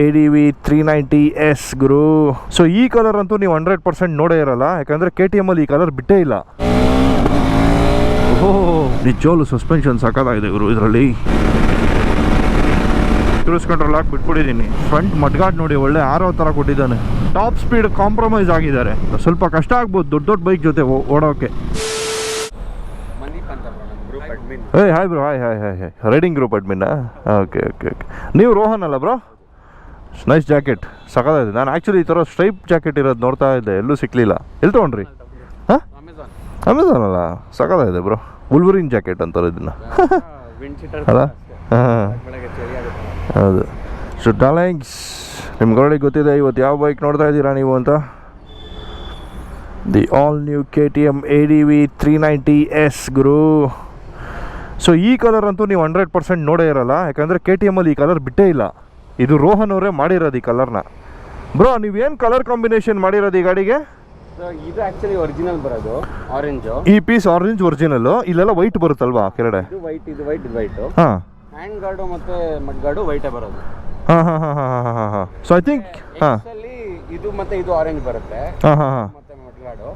A D V three ninety S Guru. So ಈ colour ಅಂತೂ ನೀವು ಹಂಡ್ರೆಡ್ ಪರ್ಸೆಂಟ್ ನೋಡೇ ಇರಲ್ಲ. ಯಾಕಂದ್ರೆ ಕೆ ಟಿ ಎಮ್ಮಲ್ಲಿ ಈ ಕಲರ್ ಬಿಟ್ಟೇ ಇಲ್ಲ. ಓಹೋ. ನಿಜವಾಗ್ಲು ಸಸ್ಪೆನ್ಷನ್ ಸಾಕಾಗಿದೆ ಗುರು ಇದರಲ್ಲಿ. ಕ್ರೂಸ್ ಕಂಟ್ರೋಲ್ ಹಾಕಿ ಬಿಟ್ಬಿಟ್ಟಿದ್ದೀನಿ ಫ್ರಂಟ್ ಮಡ್ಗಾಡ್ ನೋಡಿ ಒಳ್ಳೆ ಆರೋ ಥರ ಕೊಟ್ಟಿದ್ದಾನೆ. ಟಾಪ್ ಸ್ಪೀಡ್ ಕಾಂಪ್ರಮೈಸ್ ಆಗಿದ್ದಾರೆ. ಸ್ವಲ್ಪ ಕಷ್ಟ ಆಗ್ಬೋದು ದೊಡ್ಡ ದೊಡ್ಡ ಬೈಕ್ ಜೊತೆ ಓಡೋಕ್ಕೆ ಓಡೋಕೆ. Admin hey hi bro hi hi hi hi riding group ಅಡ್ಮಿನ್ನ okay okay okay ನೀವು ರೋಹನ್ ಅಲ್ಲ ಬ್ರೋ ನೈಸ್ ಜಾಕೆಟ್ ಇದೆ ನಾನು ಆ್ಯಕ್ಚುಲಿ ಈ ಥರ ಸ್ಟ್ರೈಪ್ ಜಾಕೆಟ್ ಇರೋದು ನೋಡ್ತಾ ಇದ್ದೆ. ಎಲ್ಲೂ ಸಿಕ್ಕಲಿಲ್ಲ ಎಲ್ಲಿ ತೊಗೊಂಡ್ರಿ? ಹಾಂ ಅಮೆಝಾನ್ ಅಲ್ಲ? ಸಖತ್ತಾಗಿದೆ ಬ್ರೋ ಉಲ್ವರಿನ್ ಜಾಕೆಟ್ ಅಂತಾರೆ ಇದನ್ನು. ಅಲ್ಲ? ಹಾಂ ಹೌದು. ಸೊ ಡಾಲೆಂಗ್ಸ್ ನಿಮ್ಗೆ ಗೊತ್ತಿದೆ ಇವತ್ತು ಯಾವ ಬೈಕ್ ನೋಡ್ತಾ ಇದ್ದೀರಾ ನೀವು ಅಂತ? The all new K T M A D V three ninety S Guru. So ಈ ಕಲರ್ ಅಂತೂ ನೀವು ಹಂಡ್ರೆಡ್ ಪರ್ಸೆಂಟ್ ನೋಡೇ ಇರಲ್ಲ. ಯಾಕಂದರೆ ಕೆ ಟಿ ಎಮ್ಮಲ್ಲಿ ಈ ಕಲರ್ ಬಿಟ್ಟೇ ಇಲ್ಲ. ಇದು ರೋಹನ್ ಅವರೇ ಮಾಡಿರೋದು ಈ ಕಲರ್ನ ಬ್ರೋ ನೀವೇನು ಕಲರ್ ಕಾಂಬಿನೇಷನ್ ಮಾಡಿರೋದು ಈ ಗಾಡಿಗೆ? ಇದು ಆಕ್ಚುಲಿ ಒರಿಜಿನಲ್ ಬರೋದು ಆರೆಂಜು ಈ ಪೀಸ್ ಆರೆಂಜ್ ಒರಿಜಿನಲ್ ಇಲ್ಲೆಲ್ಲ ವೈಟ್ ಬರುತ್ತಲ್ವಾ ಕೆಳಗಡೆ? ಇದು ವೈಟ್ ಇದು ವೈಟ್ ಇದು ವೈಟು ಹಾಂ. ಹ್ಯಾಂಡ್ ಗಾರ್ಡು ಮತ್ತೆ ಮಡ್ ಗಾರ್ಡು ವೈಟೇ ಬರೋದು. ಹಾಂ ಹಾಂ ಹಾಂ ಹಾಂ ಹಾಂ ಹಾಂ ಹಾಂ. ಸೊ ಐ ಥಿಂಕ್ ಹಾಂ. ಅಲ್ಲಿ ಇದು ಮತ್ತೆ ಇದು ಆರೆಂಜ್ ಬರುತ್ತೆ. ಹಾಂ ಹಾಂ ಹಾಂ. ಮತ್ತೆ ಮಡ್ ಗಾರ್ಡು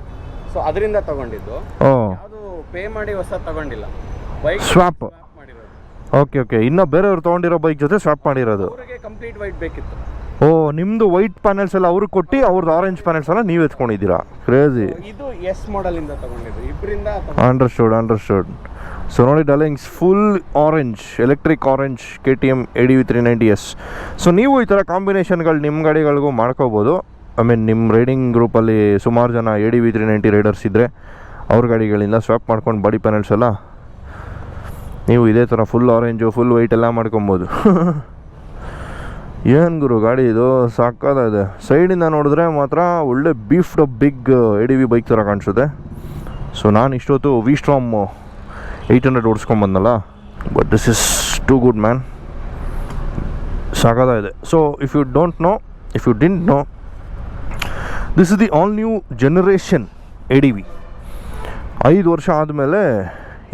ಸೊ ಅದರಿಂದ ತಗೊಂಡಿದ್ದು. ಓ. ಯಾವುದು ಪೇ ಮಾಡಿ ಹೊಸ ತಗೊಂಡಿಲ್ಲ. White Swap. ಓಕೆ ಓಕೆ ಇನ್ನು ಬೇರೆಯವ್ರು ತೊಗೊಂಡಿರೋ ಬೈಕ್ ಜೊತೆ ಸ್ವಾಪ್ ಮಾಡಿರೋದು. ಅವರಿಗೆ ಕಂಪ್ಲೀಟ್ ವೈಟ್ ಬೇಕಿತ್ತು. ಓ ನಿಮ್ಮದು ವೈಟ್ ಪ್ಯಾನೆಲ್ಸ್ ಎಲ್ಲ ಅವ್ರಿಗೆ ಕೊಟ್ಟು ಅವ್ರದ್ದು ಆರೆಂಜ್ ಪ್ಯಾನೆಲ್ಸ್ ಎಲ್ಲ ನೀವು ಎತ್ಕೊಂಡಿದ್ದೀರಾ? ಕ್ರೇಜಿ ಇದು ಎಸ್ ಮಾಡೆಲ್ ಇಂದ ತಗೊಂಡಿದ್ದು. ಇಬ್ಬರಿಂದ ಅಂಡರ್ಸ್ಟೂಡ್ ಅಂಡರ್ಸ್ಟೂಡ್ ಸೊ ನೋಡಿ darlings full orange electric orange K T M A D V three ninety S so ನೀವು ಈ ಥರ ಕಾಂಬಿನೇಷನ್ಗಳು ನಿಮ್ಮ ಗಾಡಿಗಳಿಗೂ ಮಾಡ್ಕೋಬೋದು. ಐ ಮೀನ್ ನಿಮ್ಮ ರೈಡಿಂಗ್ ಗ್ರೂಪಲ್ಲಿ ಸುಮಾರು ಜನ A D V three ninety riders ಇದ್ದರೆ ಅವ್ರ ಗಾಡಿಗಳಿಂದ ಸ್ವಾಪ್ ಮಾಡ್ಕೊಂಡು ಬಾಡಿ ಪ್ಯಾನೆಲ್ಸ್ ಎಲ್ಲ ನೀವು ಇದೇ ಥರ ಫುಲ್ ಆರೆಂಜು ಫುಲ್ ವೈಟ್ ಎಲ್ಲ ಮಾಡ್ಕೊಬೋದು. ಏನು ಗುರು ಗಾಡಿ ಇದು? ಸಾಕಾಗಿದೆ ಸೈಡಿಂದ ನೋಡಿದ್ರೆ ಮಾತ್ರ ಒಳ್ಳೆ beefed big A D V bike ಥರ ಕಾಣಿಸುತ್ತೆ. ಸೊ ನಾನು ಇಷ್ಟೊತ್ತು V ಸ್ಟ್ರಾಮ್ eight hundred ಓಡಿಸ್ಕೊಂಬಂದಲ್ಲ but this is too good man ಸಾಕಾಗಿದೆ so if you don't know if you didn't know this is the all new generation A D V ಐದು ವರ್ಷ ಆದಮೇಲೆ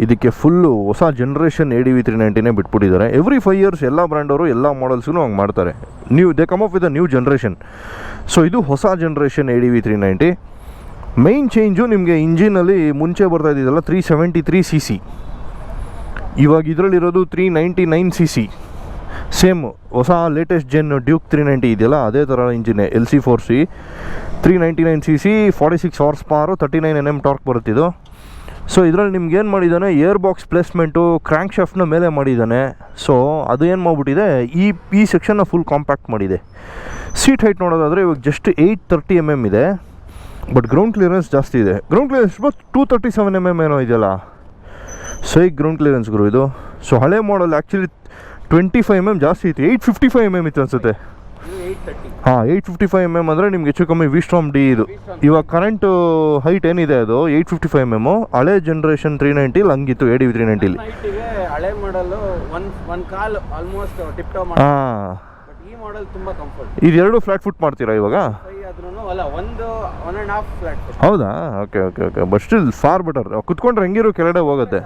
ಇದಕ್ಕೆ full ಹೊಸ generation A D V three ನೈಂಟಿನೇ ಬಿಟ್ಬಿಟ್ಟಿದ್ದಾರೆ. Every five years ಎಲ್ಲ ಬ್ರ್ಯಾಂಡವರು ಎಲ್ಲ ಮಾಡೆಲ್ಸ್ಗೂ ಹಂಗೆ ಮಾಡ್ತಾರೆ. New they come up with a new generation so ಇದು ಹೊಸ generation A D V three ninety main change ನಿಮಗೆ ಇಂಜಿನಲ್ಲಿ ಮುಂಚೆ ಬರ್ತಾ ಇದ್ದಿದ್ದಲ್ಲ three seventy three C C ಇವಾಗ ಇದರಲ್ಲಿರೋದು three ninety nine C C same ಹೊಸ latest gen Duke three ninety ಇದೆಯಲ್ಲ, ಅದೇ ಥರ engine L C four C three ninety nine C C forty six horse power thirty nine N M torque ಬರುತ್ತಿದ್ದು so ಇದರಲ್ಲಿ ನಿಮ್ಗೆ ಏನು ಮಾಡಿದ್ದಾನೆ? Air box placement crank ಶಾಫ್ಟ್ನ ಮೇಲೆ ಮಾಡಿದ್ದಾನೆ. ಸೊ ಅದು ಏನು ಮಾಡಿಬಿಟ್ಟಿದೆ? ಈ ಈ ಸೆಕ್ಷನ್ನ ಫುಲ್ ಕಾಂಪ್ಯಾಕ್ಟ್ ಮಾಡಿದೆ. ಸೀಟ್ ಹೈಟ್ ನೋಡೋದಾದರೆ ಇವಾಗ just eight thirty M M ಇದೆ. ಬಟ್ ಗ್ರೌಂಡ್ ಕ್ಲಿಯರೆನ್ಸ್ ಜಾಸ್ತಿ ಇದೆ. Ground clearance two thirty seven M M ಏನೋ ಇದೆಯಲ್ಲ. ಸೈ ಗ್ರೌಂಡ್ ಕ್ಲಿಯರೆನ್ಸ್ ಗುರು ಇದು. ಸೊ ಹಳೆ model actually twenty five M M ಜಾಸ್ತಿ ಇತ್ತು eight fifty five M M ಇತ್ತು ಅನ್ಸುತ್ತೆ. ಹಾಂ eight fifty five M M ಅಂದರೆ ನಿಮ್ಗೆ ಹೆಚ್ಚು ಕಮ್ಮಿ ವಿ ಸ್ಟ್ರಾಮ್ ಡಿ ಇದು ಇವಾಗ ಕರೆಂಟ್ ಹೈಟ್ ಏನಿದೆ ಅದು? Eight fifty five M M ಹಳೆ ಜನ್ರೇಷನ್ ತ್ರೀ ನೈಂಟಿಲಿ ಹಂಗಿತ್ತು ಎ ಡಿ ತ್ರೀ ನೈಂಟಿಲಿ ಹಳೆ model one one call almost tip top ಹಾಂ ಈ ಮಾಡೆಲ್ ತುಂಬಾ ಕಂಫರ್ಟ್ ಇದೆರಡು ಫ್ಲಾಟ್ ಫುಟ್ ಮಾಡ್ತೀರಾ ಇವಾಗ? ಫೈ ಅಲ್ಲ ಒಂದು ಒನ್ ಆ್ಯಂಡ್ ಹಾಫ್ ಫ್ಲಾಟ್ ಹೌದಾ? Okay okay okay but still far better ಕುತ್ಕೊಂಡ್ರೆ ಹೆಂಗಿರೋ ಕೆಳಗಡೆ ಹೋಗುತ್ತೆ.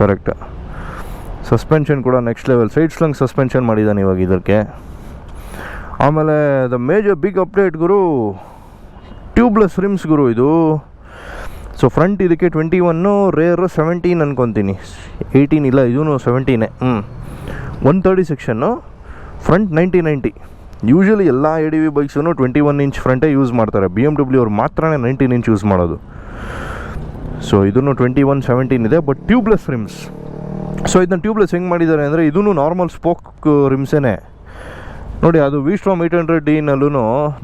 ಕರೆಕ್ಟ್ ಸಸ್ಪೆನ್ಷನ್ ಕೂಡ next level side slung suspension ಮಾಡಿದ್ದಾನೆ ಇವಾಗ ಇದಕ್ಕೆ. ಆಮೇಲೆ ದ ಮೇಜರ್ ಬಿಗ್ ಅಪ್ಡೇಟ್ ಗುರು ಟ್ಯೂಬ್ಲೆಸ್ ರಿಮ್ಸ್ ಗುರು ಇದು. ಸೊ ಫ್ರಂಟ್ ಇದಕ್ಕೆ ಟ್ವೆಂಟಿ ಒನ್ನು ರೇರ್ ಸೆವೆಂಟೀನ್ ಅನ್ಕೊತೀನಿ. ಏಯ್ಟೀನ್ ಇಲ್ಲ ಇದೂ ಸೆವೆಂಟೀನೇ ಹ್ಞೂ one thirty section front ninety ninety usually ಎಲ್ಲ ಎ ಡಿ ವಿ ಬೈಕ್ಸೂ ಟ್ವೆಂಟಿ ಒನ್ ಇಂಚ್ ಫ್ರಂಟೇ ಯೂಸ್ ಮಾಡ್ತಾರೆ. ಬಿ ಎಂ ಡಬ್ಲ್ಯೂ ಅವ್ರು ಮಾತ್ರ ನೈಂಟೀನ್ ಇಂಚ್ ಯೂಸ್ ಮಾಡೋದು. ಸೊ ಇದನ್ನು ಟ್ವೆಂಟಿ ಒನ್ ಸೆವೆಂಟೀನ್ ಇದೆ ಬಟ್ ಟ್ಯೂಬ್ಲೆಸ್ ರಿಮ್ಸ್ ಸೊ ಇದನ್ನ ಟ್ಯೂಬ್ಲೆಸ್ ಹೆಂಗೆ ಮಾಡಿದ್ದಾರೆ ಅಂದರೆ ಇದೂ ನಾರ್ಮಲ್ ಸ್ಪೋಕ್ ರಿಮ್ಸೇನೆ ನೋಡಿ, ಅದು ವಿ ಸ್ಟ್ರಾಮ್ ಏಯ್ಟ್ ಹಂಡ್ರೆಡ್ ಡಿನಲ್ಲೂ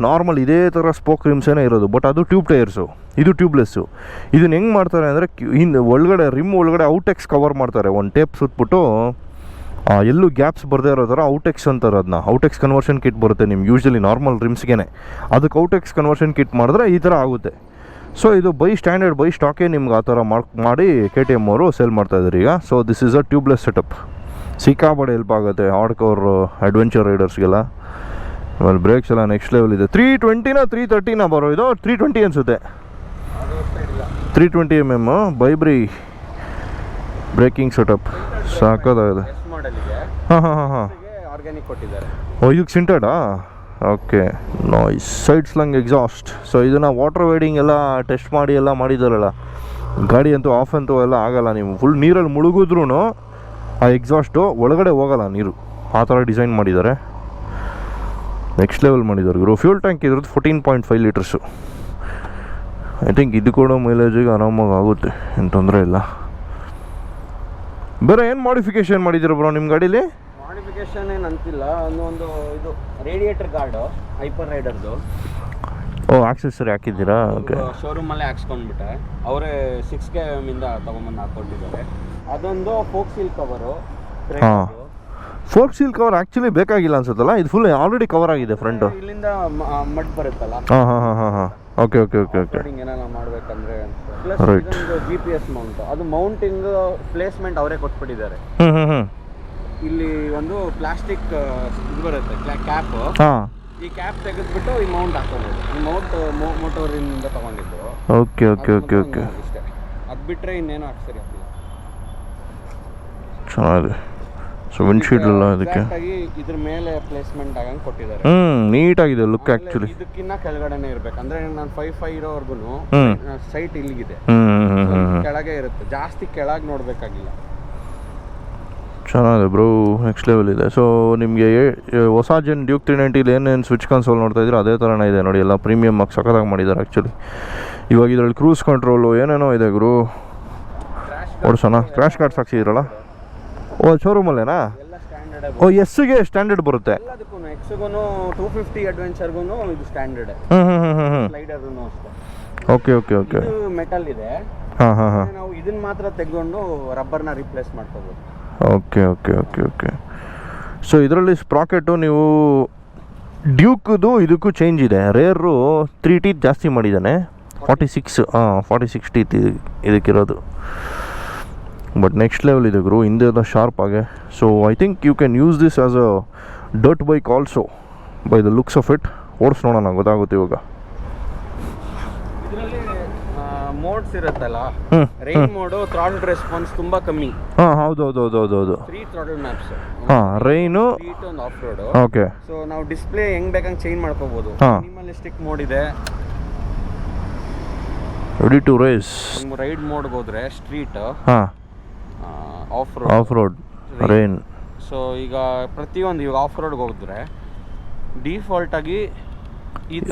ನಾರ್ಮಲ್ ಇದೇ ಥರ ಸ್ಪೋಕ್ ರಿಮ್ಸೇ ಇರೋದು ಬಟ್ ಅದು ಟ್ಯೂಬ್ ಟೈರ್ಸು ಇದು ಟ್ಯೂಬ್ಲೆಸ್ಸು ಇದನ್ನ ಹೆಂಗೆ ಮಾಡ್ತಾರೆ ಅಂದರೆ ಹಿಂದೆ ಒಳಗಡೆ ರಿಮ್ ಒಳಗಡೆ ಔಟೆಕ್ಸ್ ಕವರ್ ಮಾಡ್ತಾರೆ. ಒಂದು ಟೇಪ್ ಸುಟ್ಬಿಟ್ಟು ಎಲ್ಲೂ ಗ್ಯಾಪ್ಸ್ ಬರದೇ ಇರೋ ಥರ ಔಟೆಕ್ಸ್ ಅಂತಾರೆ ಅದನ್ನ ಔಟೆಕ್ಸ್ ಕನ್ವರ್ಷನ್ ಕಿಟ್ ಬರುತ್ತೆ ನಿಮ್ಗೆ ಯೂಶ್ವಲಿ ನಾರ್ಮಲ್ ರಿಮ್ಸ್ಗೆ ಅದಕ್ಕೆ ಔಟೆಕ್ಸ್ ಕನ್ವರ್ಷನ್ ಕಿಟ್ ಮಾಡಿದ್ರೆ ಈ ಥರ ಆಗುತ್ತೆ. ಸೊ ಇದು ಬೈ ಸ್ಟ್ಯಾಂಡರ್ಡ್ ಬೈ ಸ್ಟಾಕೇ ನಿಮ್ಗೆ ಆ ಥರ ಮಾರ್ಕ್ ಮಾಡಿ ಕೆ ಟಿ ಎಂ ಅವರು ಸೇಲ್ ಮಾಡ್ತಾ ಇದ್ದಾರೆ ಈಗ. So this is a tubeless setup ಸಿಕ್ಕಾಪಡೆ help ಆಗುತ್ತೆ ಹಾರ್ಡ್ ಕವರ್ ಅಡ್ವೆಂಚರ್ ರೈಡರ್ಸ್ಗೆಲ್ಲ ಆಮೇಲೆ ಬ್ರೇಕ್ಸ್ ಎಲ್ಲ ನೆಕ್ಸ್ಟ್ ಲೆವೆಲ್ ಇದೆ. ತ್ರೀ ಟ್ವೆಂಟಿನ ತ್ರೀ ತರ್ಟಿನ ಬರೋ ಇದು? ತ್ರೀ ಟ್ವೆಂಟಿ ಅನಿಸುತ್ತೆ. Three twenty M M ByBre braking setup ಸಾಕೋದಾಗಿದೆ ಹಾಂ ಹಾಂ ಹಾಂ ಹಾಂ. ಓ ಇದಕ್ಕೆ ಸಿಂಟೆಡಾ okay noise side slung exhaust so ಇದನ್ನು ವಾಟರ್ ವೈಡಿಂಗ್ ಎಲ್ಲ ಟೆಸ್ಟ್ ಮಾಡಿ ಎಲ್ಲ ಮಾಡಿದಾರಲ್ಲ ಗಾಡಿ ಅಂತೂ ಆಫ್ ಅಂತೂ ಎಲ್ಲ ಆಗಲ್ಲ ನೀವು. ಫುಲ್ ನೀರಲ್ಲಿ ಮುಳುಗಿದ್ರೂ ಆ ಎಕ್ಸಾಸ್ಟು ಒಳಗಡೆ ಹೋಗಲ್ಲ ನೀರು. ಆ ಥರ ಡಿಸೈನ್ ಮಾಡಿದ್ದಾರೆ. ನೆಕ್ಸ್ಟ್ ಲೆವೆಲ್ ಮಾಡಿದ್ದಾರೆ ಇವರು. ಫ್ಯೂಲ್ ಟ್ಯಾಂಕ್ ಇದ್ರದ್ದು fourteen point five litres I think ಇದು ಕೂಡ ಮೈಲೇಜಿಗೆ ಆರಾಮಾಗಿ ಆಗುತ್ತೆ. ಏನು ತೊಂದರೆ ಇಲ್ಲ. ಬೇರೆ ಏನು ಮಾಡಿಫಿಕೇಶನ್ ಮಾಡಿದ್ದೀರ ಬ್ರೋ ನಿಮ್ಮ ಗಾಡೀಲಿ? ಮಾಡಿಫಿಕೇಶನ್ ಏನು ಅಂತಿಲ್ಲ ಒಂದು ಇದು ರೇಡಿಯೇಟರ್ ಗಾರ್ಡು ಹೈಪರ್ ರೈಡರ್ದು ಓ ಆಕ್ಸೆಸರಿ ಹಾಕಿದ್ದೀರಾ? ಓಕೆ ಶೋರೂಮಲ್ಲೇ ಹಾಕ್ಸ್ಕೊಂಡ್ಬಿಟ್ಟೆ. ಅವರೇ ಸಿಕ್ಸ್ ಕೆ ಎಂ ಇಂದ ತಗೊಂಬಂದು ಹಾಕೊಂಡಿದ್ದಾರೆ ಅದೊಂದು ಫೋಕ್ ಸೀಲ್ ಕವರು ಹಾಂ. ಫೋರ್ಕ್ ಸೀಲ್ ಕವರ್ ಆ್ಯಕ್ಚುಲಿ ಬೇಕಾಗಿಲ್ಲ ಅನ್ಸುತ್ತಲ್ಲ? ಇದು ಫುಲ್ ಆಲ್ರೆಡಿ ಕವರ್ ಆಗಿದೆ ಫ್ರಂಟು ಇಲ್ಲಿಂದ ಮಡ್ ಬರುತ್ತಲ್ಲ? ಹಾಂ ಹಾಂ ಹಾಂ ಹಾಂ ಹಾಂ. Okay okay okay okay riding ಏನಾರ ಮಾಡ್ಬೇಕಂದ್ರೆ Right. ಇದೊಂದು ಜಿ ಪಿ ಎಸ್ ಮೌಂಟ್ ಅದು ಮೌಂಟಿಂಗ್ ಪ್ಲೇಸ್ಮೆಂಟ್ ಅವರೇ ಕೊಟ್ಬಿಟ್ಟಿದ್ದಾರೆ. ಹ್ಞೂ ಹ್ಞೂ ಹ್ಞೂ ಇಲ್ಲಿ ಒಂದು ಪ್ಲಾಸ್ಟಿಕ್ ಇದು ಬರುತ್ತೆ ಕ್ಯಾಪ್ ಹಾಂ. ಈ ಕ್ಯಾಪ್ ತೆಗೆದ್ಬಿಟ್ಟು ಈ ಮೌಂಟ್ ಹಾಕೊಂಡಿದ್ದು ಈ ಮೌಂಟ್ ಮೋಟೋರಿಂದ ತಗೊಂಡಿದ್ದು. ಓಕೆ ಓಕೆ ಓಕೆ ಓಕೆ ಇಷ್ಟೇ. ಅದು ಬಿಟ್ಟರೆ ಇನ್ನೇನು ಹಾಕ್ಸರಿ ಹಾಕಿಲ್ಲ ಚೆನ್ನಾಗಿದೆ. ಸೊ ವಿಂಡ್ಶೀಲ್ಡ್ ಎಲ್ಲ ಅದಕ್ಕೆ? ಇದ್ರ ಮೇಲೆ ಪ್ಲೇಸ್ಮೆಂಟ್ ಆಗಂಗೆ ಕೊಟ್ಟಿದ್ದಾರೆ. ಹ್ಞೂ ನೀಟಾಗಿದೆ ಲುಕ್ ಆಕ್ಚುಲಿ ಆ್ಯಕ್ಚುಲಿ ಇದಕ್ಕಿನ್ನ ಕೆಳಗಡೆನೆ ಇರಬೇಕು. ಅಂದ್ರೆ ನಾನು ಫೈವ್ ಫೈವ್ ಇರೋವರೆಗೂ ಸೈಟ್ ಇಲ್ಲಿಗಿದೆ. ಕೆಳಗೆ ಇರುತ್ತೆ. ಜಾಸ್ತಿ ಕೆಳಗೆ ನೋಡ್ಬೇಕಾಗಿಲ್ಲ. ಚೆನ್ನಾಗಿದೆ ಬ್ರೋ ನೆಕ್ಸ್ಟ್ ಲೆವೆಲ್ ಇದೆ. ಸೊ ನಿಮಗೆ ಹೊಸ ಜನ್ ಡ್ಯೂಕ್ ತ್ರೀ ನೈಂಟಿಲಿ ಏನೇನು ಸ್ವಿಚ್ ಕನ್ಸೋಲ್ ನೋಡ್ತಾ ಇದ್ರೆ ಅದೇ ಥರನೇ ಇದೆ ನೋಡಿ. ಎಲ್ಲ ಪ್ರೀಮಿಯಮ್ ಆಗಿ ಸಖತ್ತಾಗಿ ಮಾಡಿದ್ದಾರೆ ಆ್ಯಕ್ಚುಲಿ ಇವಾಗ ಇದರಲ್ಲಿ ಕ್ರೂಸ್ ಕಂಟ್ರೋಲು ಏನೇನೋ ಇದೆ ಗುರು. ಓಡಿಸೋಣ. ಕ್ರ್ಯಾಶ್ ಕಾರ್ಡ್ಸ್ ಹಾಕ್ಸಿದ್ರಲ್ಲ? ಓ ಶೋರೂಮಲ್ಲೇನಾ ಓ ಎಸ್ಸಿಗೆ ಸ್ಟ್ಯಾಂಡರ್ಡ್ ಬರುತ್ತೆ. ಟೂ ಫಿಫ್ಟಿ ಅಡ್ವೆಂಚರ್ಗೂ ಇದು ಸ್ಟ್ಯಾಂಡರ್ಡ್ ಹ್ಞೂ ಹ್ಞೂ ಹ್ಞೂ ಹ್ಞೂ ಹ್ಞೂ ಅಷ್ಟೇ. ಓಕೆ ಓಕೆ ಓಕೆ ಮೆಟಲ್ ಇದೆ. ಹಾಂ ಹಾಂ ಹಾಂ. ನಾವು ಇದನ್ನ ಮಾತ್ರ ತೆಗೆದು ರಬ್ಬರ್ನ ರಿಪ್ಲೇಸ್ ಮಾಡ್ಕೋಬೋದು. Okay okay okay okay. So ಇದರಲ್ಲಿ ಸ್ಪ್ರಾಕೆಟು ನೀವು ಡ್ಯೂಕ್ದು ಇದಕ್ಕೂ ಚೇಂಜ್ ಇದೆ. ರೇರು ತ್ರೀ ಟೀತ್ ಜಾಸ್ತಿ ಮಾಡಿದ್ದಾನೆ. ಫಾರ್ಟಿ ಸಿಕ್ಸ್ ಹಾಂ ಫಾರ್ಟಿ ಸಿಕ್ಸ್ ಟೀತ್ ಇದಕ್ಕಿರೋದು. ಬಟ್ ನೆಕ್ಸ್ಟ್ ಲೆವೆಲ್ ಇದೆ ಗುರು. ಹಿಂದೆ ಅದು ಶಾರ್ಪ್ ಆಗಿ. So I think you can use this as a dirt bike also by the looks of it ಓಡಿಸ್ ನೋಡೋಣ, ಗೊತ್ತಾಗುತ್ತೆ ಇವಾಗ ಇದರಲ್ಲಿ ಮೋಡ್ಸ್ ಇರುತ್ತಲ್ಲ ರೈನ್ ಮೋಡ್ ಥ್ರಾಟಲ್ ರೆಸ್ಪಾನ್ಸ್ ತುಂಬಾ ಕಮ್ಮಿ. ಹಾ ಹೌದು ಹೌದು ಹೌದು ಹೌದು ಹೌದು ತ್ರೀ ಥ್ರಾಟಲ್ ಮ್ಯಾಪ್ಸ್ ಹಾ ರೈನು ಸ್ಟ್ರೀಟ್ ಒಂದು ಆಫ್ ರೋಡ್ ಓಕೆ ಸೊ ನಾವು ಡಿಸ್ಪ್ಲೇ ಹೆಂಗ್ ಬೇಕಂಗ್ ಚೇಂಜ್ ಮಾಡ್ಕೋಬಹುದು. ಮಿನಿಮಲಿಸ್ಟಿಕ್ ಮೋಡ್ ಇದೆ. ರೆಡಿ ಟು ರೇಸ್ ರೈಡ್ ಮೋಡ್ಗೆ ಹೋದ್ರೆ ಸ್ಟ್ರೀಟ್ ಹಾ. Off road off road rain so ಈಗ ಪ್ರತಿಯೊಂದು ಈಗ ಆಫ್ ರೋಡ್ಗೆ ಹೋದ್ರೆ ಡಿಫಾಲ್ಟ್ ಆಗಿ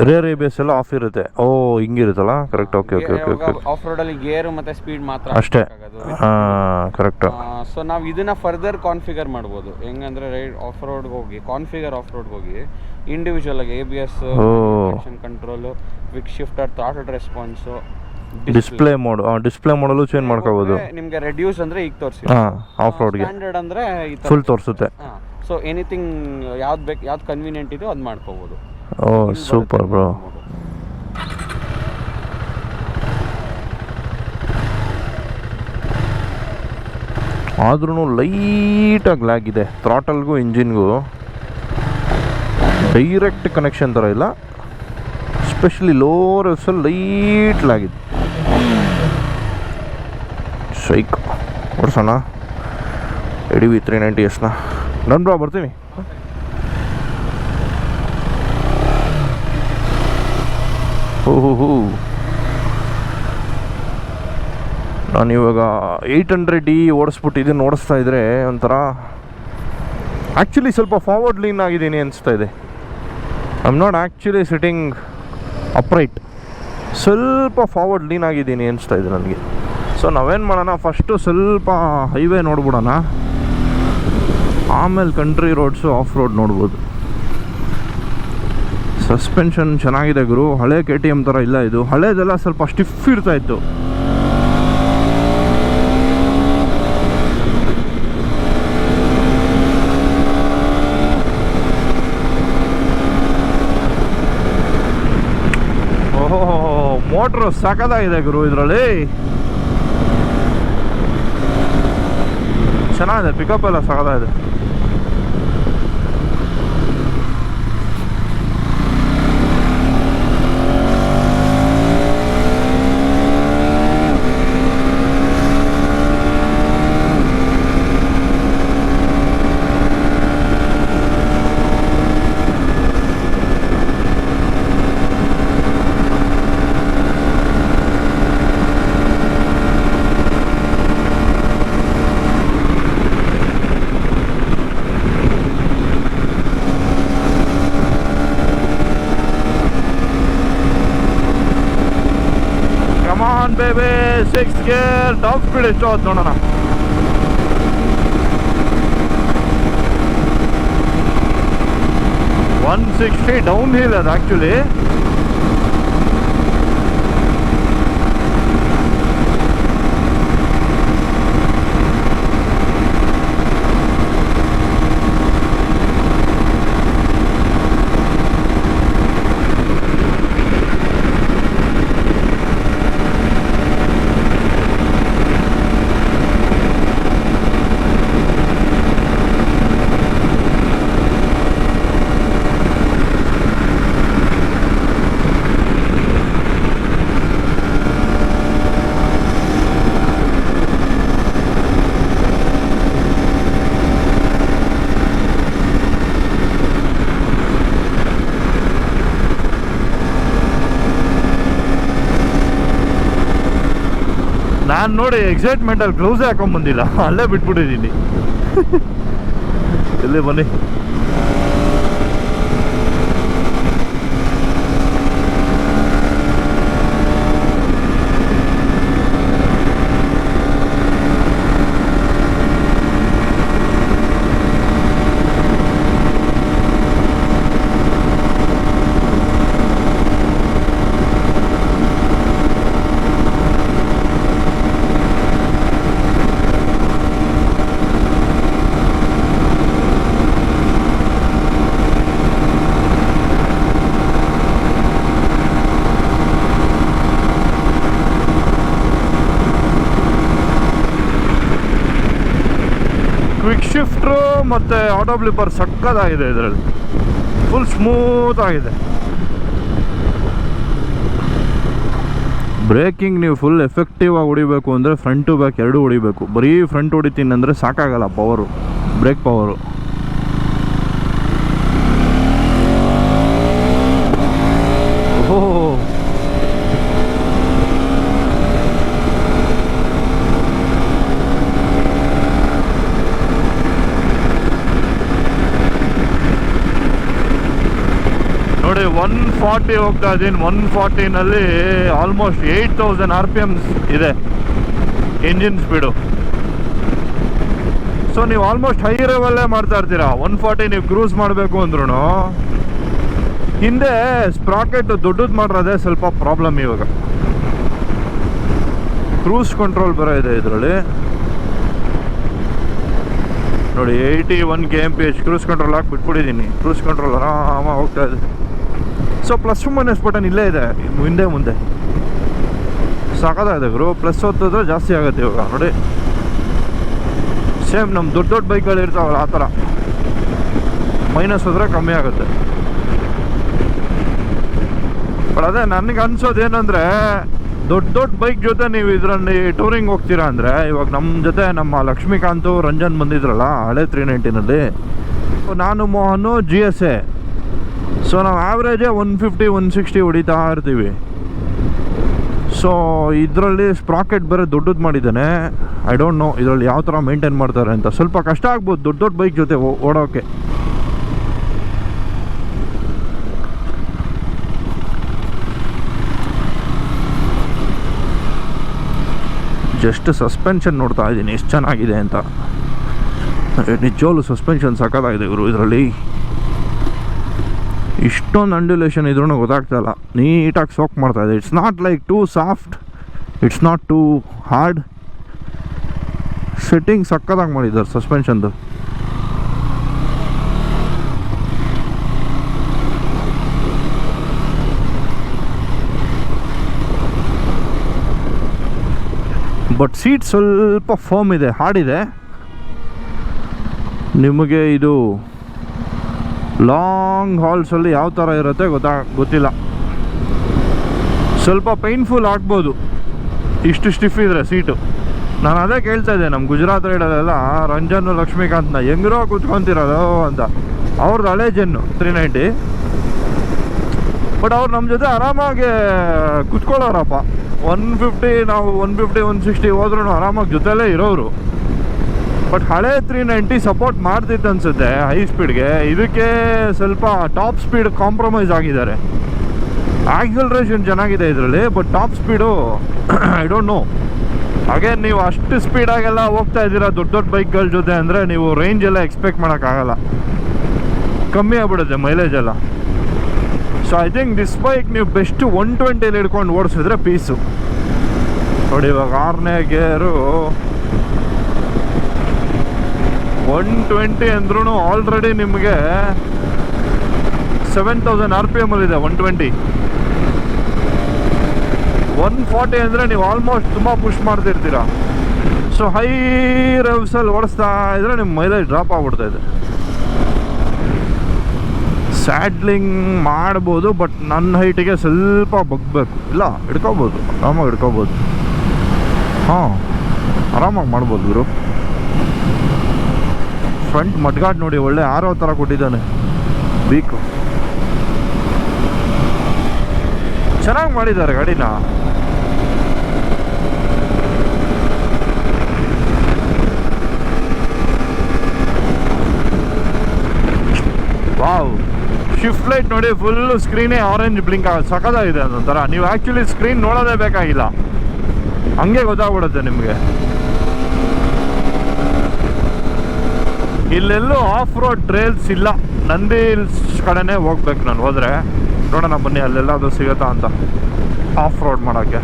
ರೇರ್ ಬೇಸ್ ಎಲ್ಲ ಆಫ್ ಇರುತ್ತೆ. ಓ ಹಿಂಗಿರುತ್ತಲ್ಲ? Correct okay okay okay okay off road ಅಲ್ಲಿ ಗೇರ್ ಮತ್ತೆ ಸ್ಪೀಡ್ ಮಾತ್ರ ಅಷ್ಟೇ. ಹಾಂ ಕರೆಕ್ಟ್ ಸೊ ನಾವು ಇದನ್ನ ಫರ್ದರ್ ಕಾನ್ಫಿಗರ್ ಮಾಡ್ಬೋದು. ಹೆಂಗಂದ್ರೆ ರೈಡ್ ಆಫ್ ರೋಡ್ಗೆ ಹೋಗಿ ಕಾನ್ಫಿಗರ್ ಆಫ್ ರೋಡ್ಗೆ ಹೋಗಿ ಇಂಡಿವಿಜುವಲ್ ಆಗಿ A B S. Control quick shifter throttle response display mode display ಮಾಡಲು ಚೇಂಜ್ ಮಾಡ್ಕೋಬಹುದು ನಿಮಗೆ ರೆಡ್ಯೂಸ್ ಅಂದ್ರೆ ಈಗ ತೋರಿಸಿ ಆಫ್ ರೋಡ್ಗೆ ಸ್ಟ್ಯಾಂಡರ್ಡ್ ಅಂದ್ರೆ ಫುಲ್ ತೋರಿಸುತ್ತೆ. ಸೊ ಎನಿಥಿಂಗ್ ಯಾವ್ದು ಬೇಕು ಯಾವ್ದು ಕನ್ವೀನಿಯಂಟ್ ಇದೆಯೋ ಅದು ಮಾಡ್ಕೋಬೋದು. ಓ ಸೂಪರ್ ಬ್ರೋ ಆದ್ರೂ ಲೈಟಾಗಿ ಲ್ಯಾಗ್ ಇದೆ. ಥ್ರಾಟಲ್ಗೂ ಇಂಜಿನ್ಗೂ ಡೈರೆಕ್ಟ್ ಕನೆಕ್ಷನ್ ಥರ ಇಲ್ಲ. ಸ್ಪೆಷಲಿ ಲೋ ರೆಸಲ್ಲಿ ಲೈಟ್ ಇದೆ. ಸೈಕ್ ಓಡಿಸೋಣ. ಎಡಿ ವಿ ತ್ರೀ ನೈಂಟಿ ಎಸ್ನ ನನ್ ಬ್ರಾ ಬರ್ತೀನಿ. ಹೋ ಹೋ ಹೋ ನಾನು ಇವಾಗ ಏಯ್ಟ್ ಹಂಡ್ರೆಡ್ ಡಿ ಓಡಿಸ್ಬಿಟ್ಟು ಇದನ್ನು ಓಡಿಸ್ತಾ ಇದ್ರೆ ಒಂಥರ ಆ್ಯಕ್ಚುಲಿ ಸ್ವಲ್ಪ ಫಾರ್ವರ್ಡ್ ಲೀನ್ ಆಗಿದ್ದೀನಿ ಅನಿಸ್ತಾ ಇದೆ. I am not actually sitting upright ಸ್ವಲ್ಪ ಫಾರ್ವರ್ಡ್ ಲೀನ್ ಆಗಿದ್ದೀನಿ ಅನಿಸ್ತಾ ಇದೆ ನನಗೆ. ಸೊ ನಾವೇನು ಮಾಡೋಣ? ಫಸ್ಟು ಸ್ವಲ್ಪ ಹೈವೇ ನೋಡ್ಬಿಡೋಣ. ಆಮೇಲೆ ಕಂಟ್ರಿ ರೋಡ್ಸು ಆಫ್ ರೋಡ್ ನೋಡ್ಬೋದು. ಸಸ್ಪೆನ್ಷನ್ ಚೆನ್ನಾಗಿದೆ ಗುರು. ಹಳೆ ಕೆ ಟಿ ಎಂ ಥರ ಇಲ್ಲ ಇದು. ಹಳೇದೆಲ್ಲ ಸ್ವಲ್ಪ ಸ್ಟಿಫ್ ಇರ್ತಾ ಇತ್ತು. ಮೋಟ್ರ್ ಸಖತ್ತಾಗಿದೆ ಗುರು ಇದರಲ್ಲಿ. ಚೆನ್ನಾಗಿದೆ ಪಿಕಪ್ ಎಲ್ಲ ಸಖತ್ತಾಗಿದೆ ಸಿಕ್ಸ್ಗೆ ಟಾಪ್ ಸ್ಪೀಡ್ ಎಷ್ಟು ಆಗುತ್ತೆ ನೋಡೋಣ. ಒನ್ ಸಿಕ್ಸ್ಟಿ ಡೌನ್ ಹಿಲ್ ಅದು ಆ್ಯಕ್ಚುಲಿ ನಾನು ನೋಡಿ ಎಕ್ಸೈಟ್ಮೆಂಟಲ್ಲಿ ಗ್ಲೌಸೇ ಹಾಕೊಂಡ್ಬಂದಿಲ್ಲ ಅಲ್ಲೇ ಬಿಟ್ಬಿಟ್ಟಿದ್ದೀನಿ. ಇಲ್ಲೇ ಬನ್ನಿ. ಕ್ವಿಕ್ ಶಿಫ್ಟ್ರು ಮತ್ತು ಆಟೋ ಬ್ಲಿಪ್ಪರ್ ಸಕ್ಕತ್ತಾಗಿದೆ ಇದರಲ್ಲಿ. ಫುಲ್ ಸ್ಮೂತ್ ಆಗಿದೆ. ಬ್ರೇಕಿಂಗ್ ನೀವು ಫುಲ್ ಎಫೆಕ್ಟಿವ್ ಆಗಿ ಹೊಡಿಬೇಕು ಅಂದರೆ ಫ್ರಂಟ್ ಟು ಬ್ಯಾಕ್ ಎರಡೂ ಹೊಡಿಬೇಕು. ಬರೀ ಫ್ರಂಟ್ ಹೊಡಿತೀನಿ ಅಂದರೆ ಸಾಕಾಗಲ್ಲ ಪವರು ಬ್ರೇಕ್ ಪವರು ಓಹೋ ನೋಡಿ ಒನ್ ಫಾರ್ಟಿ ಹೋಗ್ತಾ ಇದ್ದೀನಿ. One ಫಾರ್ಟಿನಲ್ಲಿ almost eight thousand R P Ms ಇದೆ. ಇಂಜಿನ್ ಸ್ಪೀಡು ಸೊ ನೀವು ಆಲ್ಮೋಸ್ಟ್ ಹೈ ಲೆವೆಲ್ಲೇ ಮಾಡ್ತಾ ಇರ್ತೀರಾ? ಒನ್ ಫಾರ್ಟಿ ನೀವು ಕ್ರೂಸ್ ಮಾಡಬೇಕು ಅಂದ್ರೂ ಹಿಂದೆ ಸ್ಪ್ರಾಕೆಟ್ ದೊಡ್ಡದು ಮಾಡಿರೋದೇ ಸ್ವಲ್ಪ ಪ್ರಾಬ್ಲಮ್ ಇವಾಗ. ಕ್ರೂಸ್ ಕಂಟ್ರೋಲ್ ಬರೋ ಇದೆ ಇದರಲ್ಲಿ. ನೋಡಿ eighty one K M P H cruise control ಹಾಕಿ ಬಿಟ್ಬಿಟ್ಟಿದ್ದೀನಿ ಕ್ರೂಸ್ ಕಂಟ್ರೋಲ್ ಆರಾಮಾಗಿ ಹೋಗ್ತಾ ಇದೆ. ಸೊ ಪ್ಲಸ್ ಮೈನಸ್ ಬಟನ್ ಇಲ್ಲೇ ಇದೆ ಹಿಂದೆ ಮುಂದೆ. ಸಾಕಾಗಿದೆ ಗುರು. ಪ್ಲಸ್ ಹೊತ್ತಿದ್ರೆ ಜಾಸ್ತಿ ಆಗುತ್ತೆ ಇವಾಗ, ನೋಡಿ. ಸೇಮ್ ನಮ್ಮ ದೊಡ್ಡ ದೊಡ್ಡ ಬೈಕ್ಗಳು ಇರ್ತಾವಲ್ಲ, ಆ ಥರ. ಮೈನಸ್ ಹೋದ್ರೆ ಕಮ್ಮಿ ಆಗುತ್ತೆ. ಬಟ್ ಅದೇ ನನಗೆ ಅನ್ಸೋದು ಏನಂದರೆ, ದೊಡ್ಡ ದೊಡ್ಡ ಬೈಕ್ ಜೊತೆ ನೀವು ಇದರಲ್ಲಿ ಟೂರಿಂಗ್ ಹೋಗ್ತೀರಾ ಅಂದರೆ, ಇವಾಗ ನಮ್ಮ ಜೊತೆ ನಮ್ಮ ಲಕ್ಷ್ಮೀಕಾಂತು, ರಂಜನ್ ಬಂದಿದ್ರಲ್ಲ, ಹಳೆ ತ್ರೀ ನೈಂಟಿನಲ್ಲಿ ನಾನು, Mohan G S A so ನಾವು ಆ್ಯಾವ್ರೇಜೇ ಒನ್ ಫಿಫ್ಟಿ ಒನ್ ಸಿಕ್ಸ್ಟಿ ಹೊಡಿತಾ ಇರ್ತೀವಿ. ಸೊ ಇದರಲ್ಲಿ ಸ್ಪ್ರಾಕೆಟ್ ಬೇರೆ ದೊಡ್ಡದು ಮಾಡಿದ್ದಾನೆ. ಐ ಡೋಂಟ್ ನೋ ಇದರಲ್ಲಿ ಯಾವ ಥರ ಮೇಂಟೈನ್ ಮಾಡ್ತಾರೆ ಅಂತ. ಸ್ವಲ್ಪ ಕಷ್ಟ ಆಗ್ಬೋದು ದೊಡ್ಡ ದೊಡ್ಡ ಬೈಕ್ ಜೊತೆ ಓಡೋಕ್ಕೆ ಓಡೋಕೆ. ಜಸ್ಟ್ ಸಸ್ಪೆನ್ಷನ್ ನೋಡ್ತಾ ಇದ್ದೀನಿ, ಎಷ್ಟು ಚೆನ್ನಾಗಿದೆ ಅಂತ. ನಿಜವಾಗ್ಲೂ ಸಸ್ಪೆನ್ಷನ್ ಸಕ್ಕತ್ತಾಗಿದೆ ಇವರು ಇದರಲ್ಲಿ. ಇಷ್ಟೊಂದು ಅಂಡ್ಯುಲೇಷನ್ ಇದ್ರೂ ಗೊತ್ತಾಗ್ತಾ ಇಲ್ಲ. ನೀಟಾಗಿ ಸೋಕ್ ಮಾಡ್ತಾ ಇದೆ. It's not like too soft it's not too hard setting ಸಕ್ಕತ್ತಾಗಿ ಮಾಡಿದ್ದಾರೆ ಸಸ್ಪೆನ್ಷನ್ದು ಬಟ್ ಸೀಟ್ ಸ್ವಲ್ಪ ಫೋಮ್ ಇದೆ ಹಾರ್ಡ್ ನಿಮಗೆ ಇದು ಲಾಂಗ್ ಹಾಲ್ಸಲ್ಲಿ ಯಾವ ಥರ ಇರುತ್ತೆ ಗೊತ್ತಾ? ಗೊತ್ತಿಲ್ಲ. ಸ್ವಲ್ಪ ಪೈನ್ಫುಲ್ ಆಗ್ಬೋದು. ಇಷ್ಟು ಸ್ಟಿಫ್ ಇದ್ರೆ ಸೀಟು ನಾನು ಅದೇ ಕೇಳ್ತಾ ಇದ್ದೆ ನಮ್ಮ ಗುಜರಾತ್ ರೈಡಲ್ಲೆಲ್ಲ ರಂಜನ್ ಲಕ್ಷ್ಮೀಕಾಂತ್ನ ಹೆಂಗಿರೋ ಕೂತ್ಕೊಂತಿರೋದು ಅಂತ. ಅವ್ರದ್ದು ಹಳೆ ಜೆನ್ನು ತ್ರೀ ನೈಂಟಿ ಬಟ್ ಅವ್ರು ನಮ್ಮ ಜೊತೆ ಆರಾಮಾಗಿ ಕುತ್ಕೊಳ್ಳೋರಪ್ಪ. ಒನ್ ಫಿಫ್ಟಿ ನಾವು ಒನ್ ಫಿಫ್ಟಿ ಒನ್ ಸಿಕ್ಸ್ಟಿ ಹೋದ್ರೂ ಆರಾಮಾಗಿ ಜೊತೆಲೇ ಇರೋರು ಬಟ್ ಹಳೆ ತ್ರೀ ನೈಂಟಿ ಸಪೋರ್ಟ್ ಮಾಡ್ತಿತ್ತು ಅನ್ಸುತ್ತೆ ಹೈ ಸ್ಪೀಡ್ಗೆ ಇದಕ್ಕೆ ಸ್ವಲ್ಪ ಟಾಪ್ ಸ್ಪೀಡ್ ಕಾಂಪ್ರಮೈಸ್ ಆಗಿದ್ದಾರೆ. ಆಕ್ಸಲ್ರೇಷನ್ ಚೆನ್ನಾಗಿದೆ ಇದರಲ್ಲಿ but top speed I don't know ಹಾಗೆ ನೀವು ಅಷ್ಟು ಸ್ಪೀಡಾಗೆಲ್ಲ ಹೋಗ್ತಾ ಇದ್ದೀರಾ, ದೊಡ್ಡ ದೊಡ್ಡ ಬೈಕ್ಗಳ ಜೊತೆ ಅಂದರೆ ನೀವು ರೇಂಜ್ ಎಲ್ಲ ಎಕ್ಸ್ಪೆಕ್ಟ್ ಮಾಡೋಕ್ಕಾಗಲ್ಲ ಕಮ್ಮಿ ಆಗ್ಬಿಡುತ್ತೆ ಮೈಲೇಜ್ ಎಲ್ಲ. So I think this bike ನೀವು ಬೆಸ್ಟ್ ಒನ್ ಟ್ವೆಂಟಿಲಿ ಹಿಡ್ಕೊಂಡು ಓಡಿಸಿದ್ರೆ ಪೀಸು ನೋಡಿ, ಇವಾಗ ಆರನೇ ಗೇರು. ಒನ್ ಟ್ವೆಂಟಿ ಅಂದ್ರೂ ಆಲ್ರೆಡಿ ನಿಮಗೆ seven thousand R P M ಇದೆ ಒನ್ ಟ್ವೆಂಟಿ ಒನ್ ಫಾರ್ಟಿ ಅಂದರೆ ನೀವು ಆಲ್ಮೋಸ್ಟ್ ತುಂಬ ಪುಷ್ ಮಾಡ್ತಿರ್ತೀರ. ಸೊ ಹೈ ರೆವ್ಸಲ್ಲಿ ಓಡಿಸ್ತಾ ಇದ್ರೆ ನಿಮ್ಮ ಮೈಲೇಜ್ ಡ್ರಾಪ್ ಆಗ್ಬಿಡ್ತಾ ಇದೆ. ಸ್ಯಾಡ್ಲಿಂಗ್ ಮಾಡ್ಬೋದು ಬಟ್ ನನ್ನ ಹೈಟಿಗೆ ಸ್ವಲ್ಪ ಬಗ್ಬೇಕು ಇಲ್ಲ, ಹಿಡ್ಕೋಬೋದು. ಆರಾಮಾಗಿ ಹಿಡ್ಕೋಬೋದು. ಹಾಂ, ಆರಾಮಾಗಿ ಮಾಡ್ಬೋದು ಗುರು. ಫ್ರಂಟ್ ಮಡ್ಗಾಡ್ ನೋಡಿ, ಒಳ್ಳೆ ಆರೋ ಥರ ಕೊಟ್ಟಿದ್ದಾನೆ. ವೀಕು. ಚೆನ್ನಾಗಿ ಮಾಡಿದ್ದಾರೆ ಗಾಡಿನ. ವಾವ್. ಶಿಫ್ಟ್ ಲೈಟ್ ನೋಡಿ ಫುಲ್ ಸ್ಕ್ರೀನೇ ಆರೆಂಜ್ ಬ್ಲಿಂಕ್ ಆಗ ಸಕದಾಗಿದೆ ಅದೊಂಥರ. ನೀವು ಆ್ಯಕ್ಚುಲಿ ಸ್ಕ್ರೀನ್ ನೋಡೋದೇ ಬೇಕಾಗಿಲ್ಲ. ಹಂಗೆ ಗೊತ್ತಾಗ್ಬಿಡುತ್ತೆ ನಿಮಗೆ. ಇಲ್ಲೆಲ್ಲೂ ಆಫ್ ರೋಡ್ ಟ್ರೇಲ್ಸ್ ಇಲ್ಲ. ನಂದಿ ಹಿಲ್ಸ್ ಕಡೆನೇ ಹೋಗ್ಬೇಕು ನಾನು ಹೋದರೆ. ನೋಡೋಣ ಬನ್ನಿ ಅಲ್ಲೆಲ್ಲಾದರೂ ಸಿಗುತ್ತಾ ಅಂತ. ಆಫ್ ರೋಡ್ ಮಾಡೋಕ್ಕೆ.